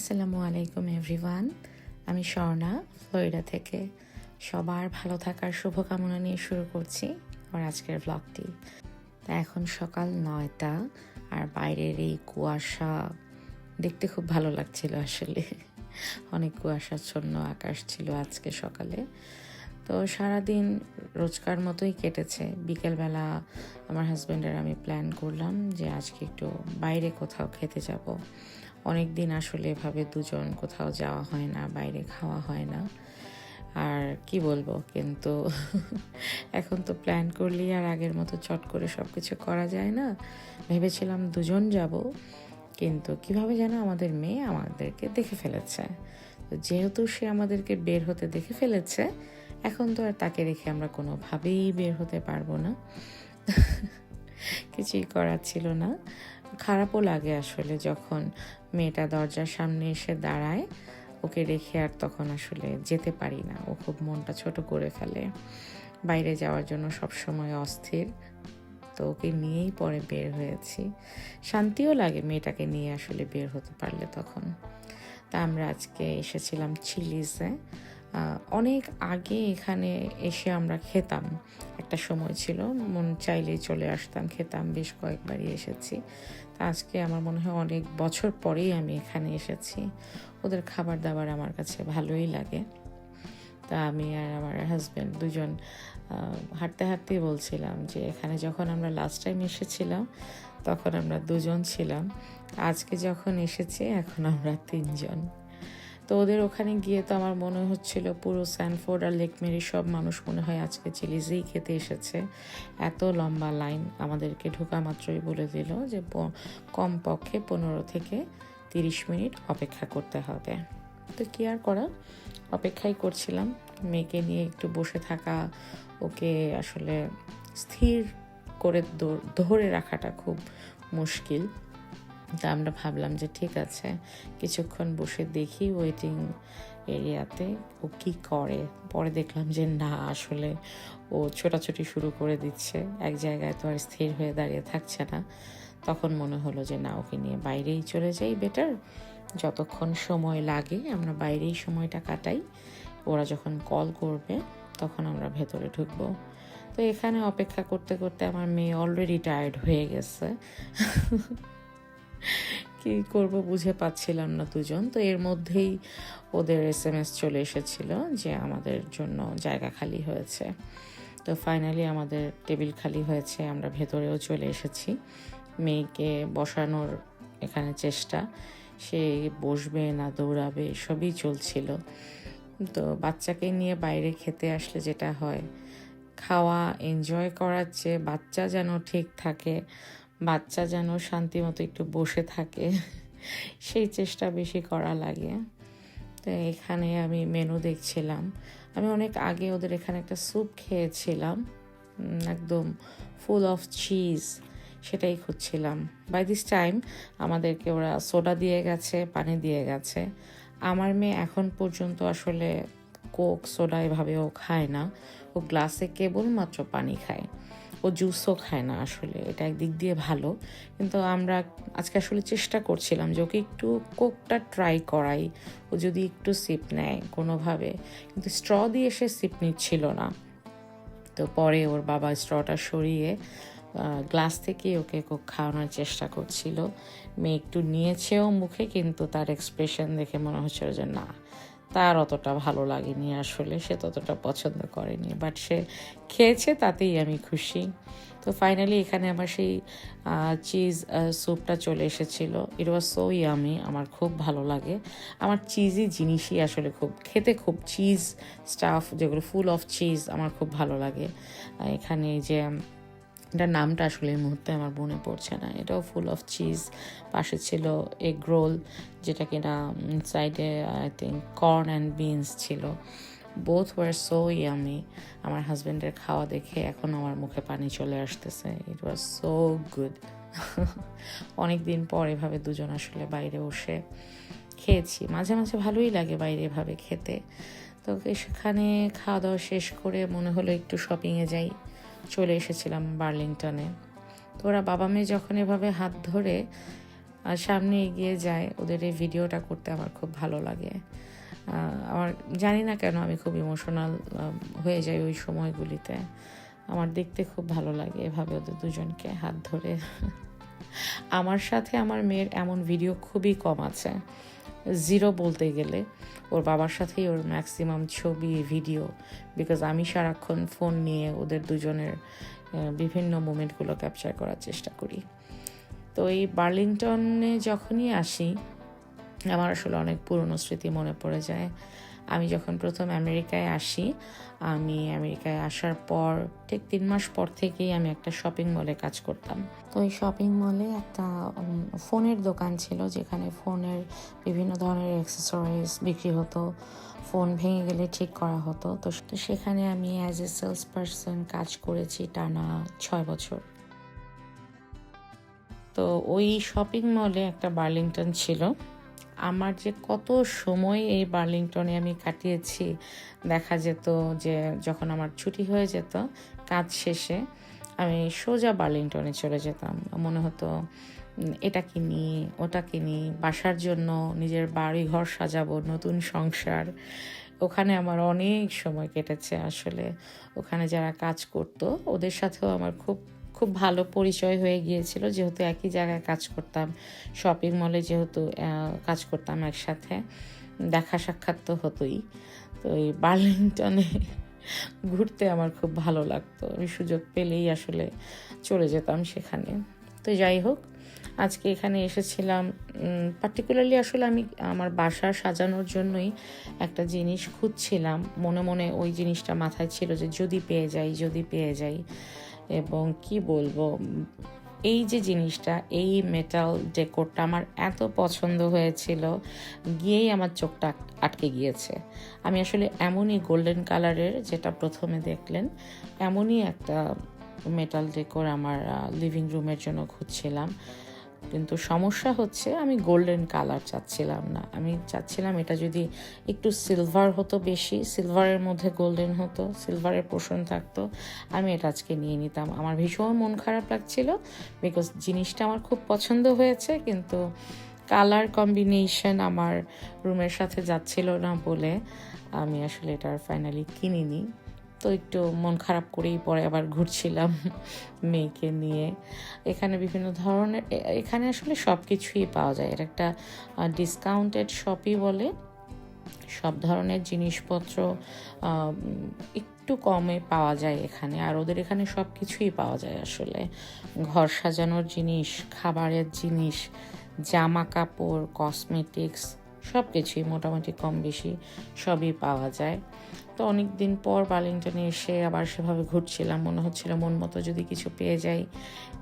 আসসালামু আলাইকুম, এভরিওয়ান। আমি স্বর্ণা, ফ্লোরিডা থেকে। সবার ভালো থাকার শুভকামনা নিয়ে শুরু করছি আমার আজকের ব্লগটি তা এখন সকাল নয়টা আর বাইরের এই কুয়াশা দেখতে খুব ভালো লাগছিল আসলে। অনেক কুয়াশাচ্ছন্ন আকাশ ছিল আজকে সকালে। তো সারাদিন রোজকার মতোই কেটেছে। বিকেলবেলা আমার হাজব্যান্ডের আমি প্ল্যান করলাম যে আজকে একটু বাইরে কোথাও খেতে যাব। অনেক দিন আসলে এভাবে দুজন কোথাও যাওয়া হয় না, বাইরে খাওয়া হয় না। আর কি বলব, কিন্তু এখন তো প্ল্যান করলেই আর আগের মতো চট করে সব কিছু করা যায় না। ভেবেছিলাম দুজন যাব, কিন্তু কীভাবে যেন আমাদের মেয়ে আমাদেরকে দেখে ফেলেছে। তো যেহেতু সে আমাদেরকে বের হতে দেখে ফেলেছে এখন তো আর তাকে রেখে আমরা কোনোভাবেই বের হতে পারব না। কিছুই করার ছিল না। খারাপও লাগে আসলে যখন মেয়েটা দরজার সামনে এসে দাঁড়ায়, ওকে রেখে আর তখন আসলে যেতে পারি না। ও খুব মনটা ছোট করে ফেলে। বাইরে যাওয়ার জন্য সবসময় অস্থির। তো ওকে নিয়েই পরে বের হয়েছি। শান্তিও লাগে মেয়েটাকে নিয়ে আসলে বের হতে পারলে তখন। তা আমরা আজকে এসেছিলাম চিলিজে। অনেক আগে এখানে এসে আমরা খেতাম। একটা সময় ছিল, মন চাইলেই চলে আসতাম, খেতাম, বেশ কয়েকবারই এসেছি। তা আজকে আমার মনে হয় অনেক বছর পরেই আমি এখানে এসেছি। ওদের খাবার দাবার আমার কাছে ভালোই লাগে। তা আমি আর আমার হাজব্যান্ড দুজন হাঁটতে হাঁটতেই বলছিলাম যে, এখানে যখন আমরা লাস্ট টাইম এসেছিলাম, তখন আমরা দুজন ছিলাম। আজকে যখন এসেছি, এখন আমরা তিনজন। তো ওদের ওখানে গিয়ে তো আমার মনে হচ্ছিল পুরো স্যানফোর্ড আর লেকমেরি সব মানুষ মনে হয় আজকে চিলিজেই খেতে এসেছে। এত লম্বা লাইন আমাদেরকে ঢোকা মাত্রই বলে দিল যে কমপক্ষে পনেরো থেকে তিরিশ মিনিট অপেক্ষা করতে হবে। তো কি আর করা? অপেক্ষাই করছিলাম। মেয়েকে নিয়ে একটু বসে থাকা, ওকে আসলে স্থির করে ধরে রাখাটা খুব মুশকিল। তা আমরা ভাবলাম যে ঠিক আছে, কিছুক্ষণ বসে দেখি ওয়েটিং এরিয়াতে ও কি করে। পরে দেখলাম যে না, আসলে ও ছোটাছুটি শুরু করে দিচ্ছে। এক জায়গায় তো আর স্থির হয়ে দাঁড়িয়ে থাকছে না। তখন মনে হলো যে না, ওকে নিয়ে বাইরেই চলে যাই বেটার যতক্ষণ সময় লাগে আমরা বাইরেই সময়টা কাটাই। ওরা যখন কল করবে, তখন আমরা ভেতরে ঢুকবো। তো এখানে অপেক্ষা করতে করতে আমার মেয়ে অলরেডি টায়ার্ড হয়ে গেছে। কি করব বুঝে পাচ্ছিলাম না দুজন। তো এর মধ্যেই ওদের এস এম এস চলে এসেছিল যে আমাদের জন্য জায়গা খালি হয়েছে। তো ফাইনালি আমাদের টেবিল খালি হয়েছে, আমরা ভেতরেও চলে এসেছি। মেয়েকে বসানোর এখানে চেষ্টা, সে বসবে না দৌড়াবে, সবই চলছিল। তো বাচ্চাকে নিয়ে বাইরে খেতে আসলে যেটা হয়, খাওয়া এনজয় করার চেয়ে বাচ্চা যেন ঠিক থাকে বাচ্চা যেন শান্তি মতো একটু বসে থাকে, সেই চেষ্টা বেশি করা লাগে। তো এখানে আমি মেনু দেখছিলাম। আমি অনেক আগে ওদের এখানে একটা স্যুপ খেয়েছিলাম একদম ফুল অফ চিজ সেটাই খুঁজছিলাম। বাই দিস টাইম আমাদেরকে ওরা সোডা দিয়ে গেছে, পানি দিয়ে গেছে। আমার মেয়ে এখন পর্যন্ত আসলে কোক সোডা এভাবেও খায় না। ও গ্লাসে কেবলমাত্র পানি খায়। ও জুসও খায় না আসলে, এটা একদিক দিয়ে ভালো। কিন্তু আমরা আজকে আসলে চেষ্টা করছিলাম যে ওকে একটু কোকটা ট্রাই করাই, ও যদি একটু সিপ নেয় কোনোভাবে। কিন্তু স্ট্র দিয়ে সে সিপ নিচ্ছিল না। তো পরে ওর বাবা স্ট্রটা সরিয়ে গ্লাস থেকে ওকে কোক খাওয়ানোর চেষ্টা করছিল। মেয়ে একটু নিয়েছেও মুখে, কিন্তু তার এক্সপ্রেশন দেখে মনে হচ্ছিল যে না তার অতটা ভালো লাগেনি আসলে, সে ততটা পছন্দ করেনি। বাট সে খেয়েছে, তাতেই আমি খুশি। তো ফাইনালি এখানে আমার সেই চিজ স্যুপটা চলে এসেছিল। ইট ওয়াজ সো ইয়ামি আমার খুব ভালো লাগে। আমার চিজি জিনিসই আসলে খুব, খেতে খুব চিজ স্টাফ যেগুলো ফুল অফ চিজ আমার খুব ভালো লাগে। এখানে যে এটার নামটা আসলে এই মুহূর্তে আমার মনে পড়ছে না। এটাও ফুল অফ চিজ পাশে ছিল এগ রোল যেটা কিনা সাইডে I think corn and beans ছিল। বোথ ওয়ার সো ইয়ামি আমার হাজব্যান্ডের খাওয়া দেখে এখন আমার মুখে পানি চলে আসতেছে। ইট ওয়াজ সো গুড অনেক দিন পর এভাবে দুজন আসলে বাইরে বসে খেয়েছি। মাঝে মাঝে ভালোই লাগে বাইরে এভাবে খেতে। তো সেখানে খাওয়া দাওয়া শেষ করে মনে হলো একটু শপিংয়ে যাই। চলে এসেছিলাম বার্লিংটনে। তো ওরা বাবা মেয়ে যখন এভাবে হাত ধরে সামনে এগিয়ে যায়, ওদের এই ভিডিওটা করতে আমার খুব ভালো লাগে। আমার জানি না কেন আমি খুব ইমোশনাল হয়ে যাই ওই সময়গুলিতে। আমার দেখতে খুব ভালো লাগে এভাবে ওদের দুজনকে হাত ধরে। আমার সাথে আমার মেয়ের এমন ভিডিও খুবই কম আছে। জিরো বলতে গেলে ওর বাবার সাথেই ওর ম্যাক্সিমাম ছবি ভিডিও বিকজ আমি সারাক্ষণ ফোন নিয়ে ওদের দুজনের বিভিন্ন মোমেন্টগুলো ক্যাপচার করার চেষ্টা করি। তো এই বার্লিংটনে যখনই আসি, আমার আসলে অনেক পুরনো স্মৃতি মনে পড়ে যায়। আমি যখন প্রথম আমেরিকায় আসি, আমি আমেরিকায় আসার পর ঠিক তিন মাস পর থেকেই আমি একটা শপিং মলে কাজ করতাম। তো ওই শপিং মলে একটা ফোনের দোকান ছিল যেখানে ফোনের বিভিন্ন ধরনের অ্যাক্সেসরিজ বিক্রি হতো, ফোন ভেঙে গেলে ঠিক করা হতো। তো সেখানে আমি অ্যাজ এ সেলস পারসন কাজ করেছি টানা ছয় বছর। তো ওই শপিং মলে একটা বার্লিংটন ছিল। আমার যে কত সময় এই বার্লিংটনে আমি কাটিয়েছি, দেখা যেত যে যখন আমার ছুটি হয়ে যেত, কাজ শেষে আমি সোজা বার্লিংটনে চলে যেতাম। মনে হতো এটা কিনি ওটা কিনি বাসার জন্য নিজের বাড়ি ঘর সাজাবো, নতুন সংসার। ওখানে আমার অনেক সময় কেটেছে আসলে। ওখানে যারা কাজ করতো, ওদের সাথেও আমার খুব খুব ভালো পরিচয় হয়ে গিয়েছিল, যেহেতু একই জায়গায় কাজ করতাম শপিং মলে যেহেতু কাজ করতাম একসাথে, দেখা সাক্ষাৎ তো হতোই। তো এই বার্লিংটনে ঘুরতে আমার খুব ভালো লাগতো, আমি সুযোগ পেলেই আসলে চলে যেতাম সেখানে। তো যাই হোক, আজকে এখানে এসেছিলাম পার্টিকুলারলি আসলে আমি আমার বাসা সাজানোর জন্যই একটা জিনিস খুঁজছিলাম। মনে মনে ওই জিনিসটা মাথায় ছিল যে যদি পেয়ে যাই, যদি পেয়ে যাই। এবং কি বলব, এই যে জিনিসটা, এই মেটাল ডেকোরটা আমার এত পছন্দ হয়েছিল, গিয়েই আমার চোখটা আটকে গিয়েছে। আমি আসলে এমনই গোল্ডেন কালারের যেটা প্রথমে দেখলেন, এমনই একটা মেটাল ডেকোর আমার লিভিং রুমের জন্য খুঁজছিলাম। কিন্তু সমস্যা হচ্ছে আমি গোল্ডেন কালার চাচ্ছিলাম না। আমি চাচ্ছিলাম এটা যদি একটু সিলভার হতো বেশি সিলভারের মধ্যে গোল্ডেন হতো সিলভারের পোষণ থাকতো, আমি এটা আজকে নিয়ে নিতাম। আমার ভীষণ মন খারাপ লাগছিল বিকজ জিনিসটা আমার খুব পছন্দ হয়েছে, কিন্তু কালার কম্বিনেশন আমার রুমের সাথে যাচ্ছিল না বলে আমি আসলে এটা ফাইনালি কিনিনি। তো একটু মন খারাপ করেই পরে আবার ঘুরছিলাম মেয়েকে নিয়ে। এখানে বিভিন্ন ধরনের এখানে আসলে সব কিছুই পাওয়া যায়। এর একটা ডিসকাউন্টেড শপই বলে। সব ধরনের জিনিসপত্র একটু কমে পাওয়া যায় এখানে। আর ওদের এখানে সব কিছুই পাওয়া যায় আসলে। ঘর সাজানোর জিনিস, খাবারের জিনিস জামা কাপড় কসমেটিক্স সব কিছুই মোটামুটি কম বেশি সবই পাওয়া যায়। তো অনেক দিন পর বার্লিংটনে এসে আবার সেভাবে ঘুরছিলাম। মনে হচ্ছিল মন মতো যদি কিছু পেয়ে যাই,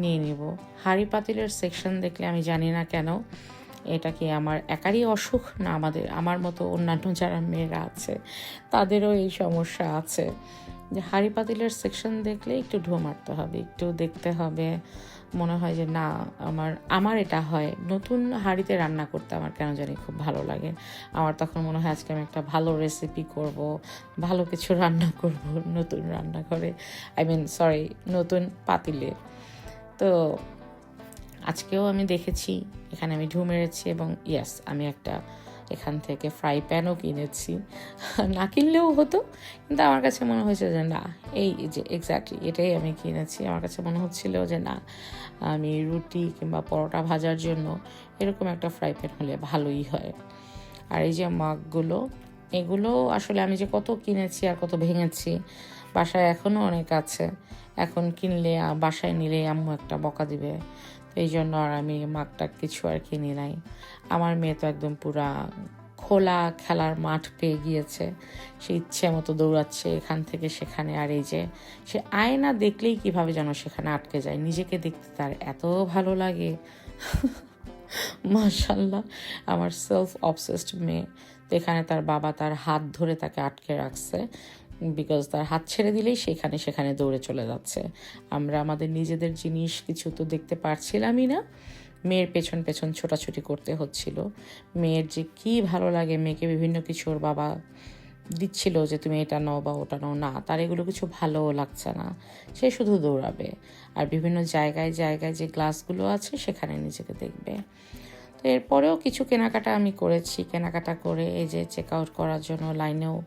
নিয়ে নিব। হাঁড়ি পাতিলের সেকশন দেখলে আমি জানি না কেন, এটা কি আমার একারই অসুখ না আমাদের, আমার মতো অন্যান্য যারা মেয়েরা আছে, তাদেরও এই সমস্যা আছে? যে হাঁড়ি পাতিলের সেকশন দেখলে একটু ঢো মারতে হবে, একটু দেখতে হবে। মনে হয় যে, না, আমার আমার এটা হয়। নতুন হাঁড়িতে রান্না করতে আমার কেন জানি খুব ভালো লাগে। আমার তখন মনে হয় আজকে আমি একটা ভালো রেসিপি করব, ভালো কিছু রান্না করব নতুন রান্না রান্নাঘরে। আই মিন সরি নতুন পাতিলে। তো আজকেও আমি দেখেছি, এখানে আমি ঢু মেরেছি এবং ইয়াস আমি একটা এখান থেকে ফ্রাই প্যানও কিনেছি। না কিনলেও হতো, কিন্তু আমার কাছে মনে হয়েছে যে, না, এই যে এক্স্যাক্টলি এটাই আমি কিনেছি। আমার কাছে মনে হচ্ছিল যে, না, আমি রুটি কিংবা পরোটা ভাজার জন্য এরকম একটা ফ্রাই প্যান হলে ভালোই হয়। আর এই যে মাগগুলো, এগুলো আসলে আমি যে কত কিনেছি আর কত ভেঙেছি, বাসায় এখনও অনেক আছে। এখন কিনলে, বাসায় নিলে আম্মু একটা বকা দিবে। এই জন্য আর আমি মাগটা কিছু আর কিনি নাই। আমার মেয়ে তো একদম পুরা খোলা খেলার মাঠ পেয়ে গিয়েছে। সে ইচ্ছে মতো দৌড়াচ্ছে এখান থেকে সেখানে। আর এই যে সে আয়না দেখলেই কীভাবে যেন সেখানে আটকে যায়। নিজেকে দেখতে তার এত ভালো লাগে। মাশাল্লাহ আমার সেলফ অবসেসড মেয়ে এখানে তার বাবা তার হাত ধরে তাকে আটকে রাখছে। বিকজ তার হাত ছেড়ে দিলেই সেখানে সেখানে দৌড়ে চলে যাচ্ছে। আমরা আমাদের নিজেদের জিনিস কিছু তো দেখতে পারছিলামই না। মেয়ের পেছন পেছন ছোটাছুটি করতে হচ্ছিল। মেয়ের যে কি ভালো লাগে, মেয়েকে বিভিন্ন কিছু ওর বাবা দিচ্ছিল যে তুমি এটা নাও বা ওটা নাও। না, তার এগুলো কিছু ভালোও লাগছে না। সে শুধু দৌড়াবে। আর বিভিন্ন জায়গায় জায়গায় যে গ্লাসগুলো আছে, সেখানে নিজেকে দেখবে। তো এরপরেও কিছু কেনাকাটা আমি করেছি। কেনাকাটা করে এই যে চেক আউট করার জন্য লাইনেও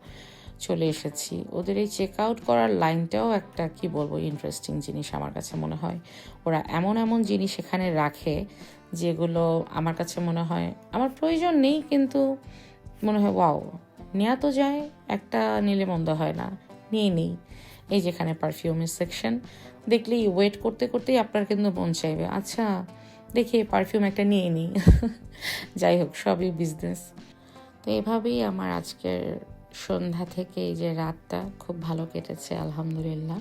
চলে এসেছি। ওদের এই চেক আউট করার লাইনটাও একটা, কি বলব ইন্টারেস্টিং জিনিস আমার কাছে মনে হয়। ওরা এমন এমন জিনিস এখানে রাখে যেগুলো আমার কাছে মনে হয়, আমার প্রয়োজন নেই কিন্তু মনে হয়, ওয়াও নেওয়া তো যায়, একটা নিলে মন্দ হয় না। নিয়ে নিই। এই যেখানে পারফিউমের সেকশন দেখলেই ওয়েট করতে, করতেই আপনার কিন্তু মন চাইবে। আচ্ছা দেখি পারফিউম একটা নিয়ে নিই যাই হোক, সবই বিজনেস তো এভাবেই আমার আজকের সন্ধ্যা থেকে এই যে রাতটা খুব ভালো কেটেছে, আলহামদুলিল্লাহ।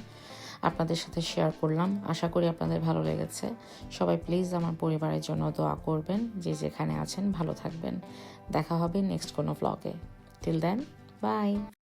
আপনাদের সাথে শেয়ার করলাম। আশা করি আপনাদের ভালো লেগেছে। সবাই প্লিজ আমার পরিবারের জন্য দোয়া করবেন। যে যেখানে আছেন ভালো থাকবেন। দেখা হবে নেক্সট কোনো ব্লগে টিল দেন বাই